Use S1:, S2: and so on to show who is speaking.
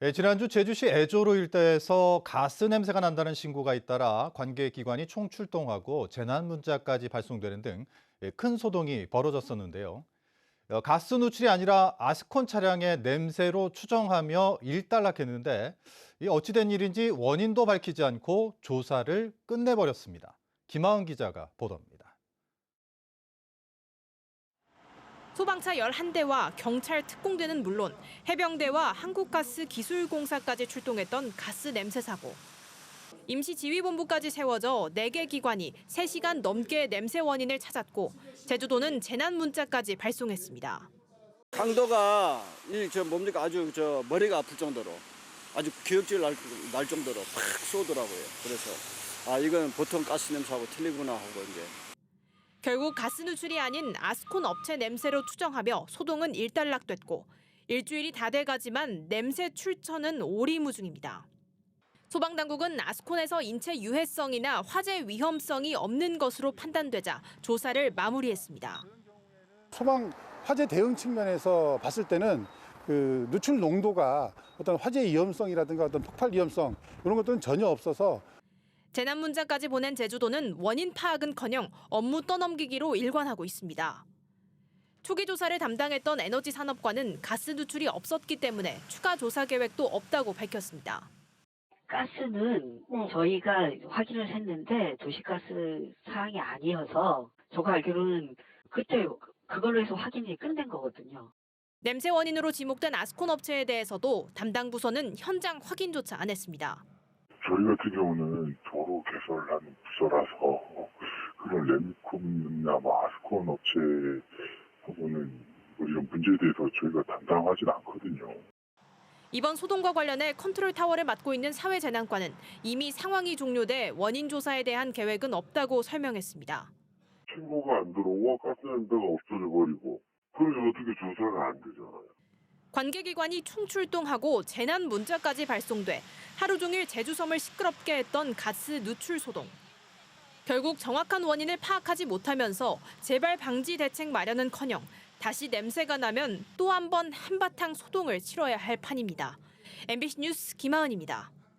S1: 네, 지난주 제주시 애조로 일대에서 가스 냄새가 난다는 신고가 잇따라 관계 기관이 총출동하고 재난 문자까지 발송되는 등 큰 소동이 벌어졌었는데요. 어, 가스 누출이 아니라 아스콘 차량의 냄새로 추정하며 일단락했는데 이 어찌된 일인지 원인도 밝히지 않고 조사를 끝내버렸습니다. 김하은 기자가 보도합니다.
S2: 소방차 11대와 경찰 특공대는 물론 해병대와 한국가스 기술공사까지 출동했던 가스 냄새 사고. 임시 지휘본부까지 세워져 4개 기관이 3시간 넘게 냄새 원인을 찾았고 제주도는 재난 문자까지 발송했습니다.
S3: 강도가 이저 뭡니까 아주 저 머리가 아플 정도로 아주 기억질 날, 날 정도로 팍 쏘더라고요. 그래서 아 이건 보통 가스 냄새하고 틀리구나 하고 이제
S2: 결국 가스 누출이 아닌 아스콘 업체 냄새로 추정하며 소동은 일단락됐고 일주일이 다 돼가지만 냄새 출처는 오리무중입니다. 소방당국은 아스콘에서 인체 유해성이나 화재 위험성이 없는 것으로 판단되자 조사를 마무리했습니다.
S4: 소방 화재 대응 측면에서 봤을 때는 그 누출 농도가 어떤 화재 위험성이라든가 어떤 폭발 위험성 이런 것들은 전혀 없어서
S2: 재난 문자까지 보낸 제주도는 원인 파악은커녕 업무 떠넘기기로 일관하고 있습니다. 초기 조사를 담당했던 에너지 산업과는 가스 누출이 없었기 때문에 추가 조사 계획도 없다고 밝혔습니다.
S5: 가스는 저희가 확인을 했는데 도시가스 사항이 아니어서 제가 알기로는 그때 그걸로 해서 확인이 끝낸 거거든요.
S2: 냄새 원인으로 지목된 아스콘 업체에 대해서도 담당 부서는 현장 확인조차 안 했습니다.
S6: 저희 같은 경우는 도로 개설하는 부서라서 그런 램콤이나 뭐 아스콘 업체하고는 뭐 이런 문제에 대해서 저희가 담당하진 않거든요.
S2: 이번 소동과 관련해 컨트롤 타워를 맡고 있는 사회재난과는 이미 상황이 종료돼 원인 조사에 대한 계획은 없다고 설명했습니다.
S6: 신고가 안 들어와 가스 냄새가 없어져 버리고 그래서 어떻게 조사가 안 되잖아요.
S2: 관계기관이 총출동하고 재난 문자까지 발송돼 하루 종일 제주섬을 시끄럽게 했던 가스 누출 소동. 결국 정확한 원인을 파악하지 못하면서 재발 방지 대책 마련은커녕 다시 냄새가 나면 또 한 번 한바탕 소동을 치러야 할 판입니다. MBC 뉴스 김하은입니다.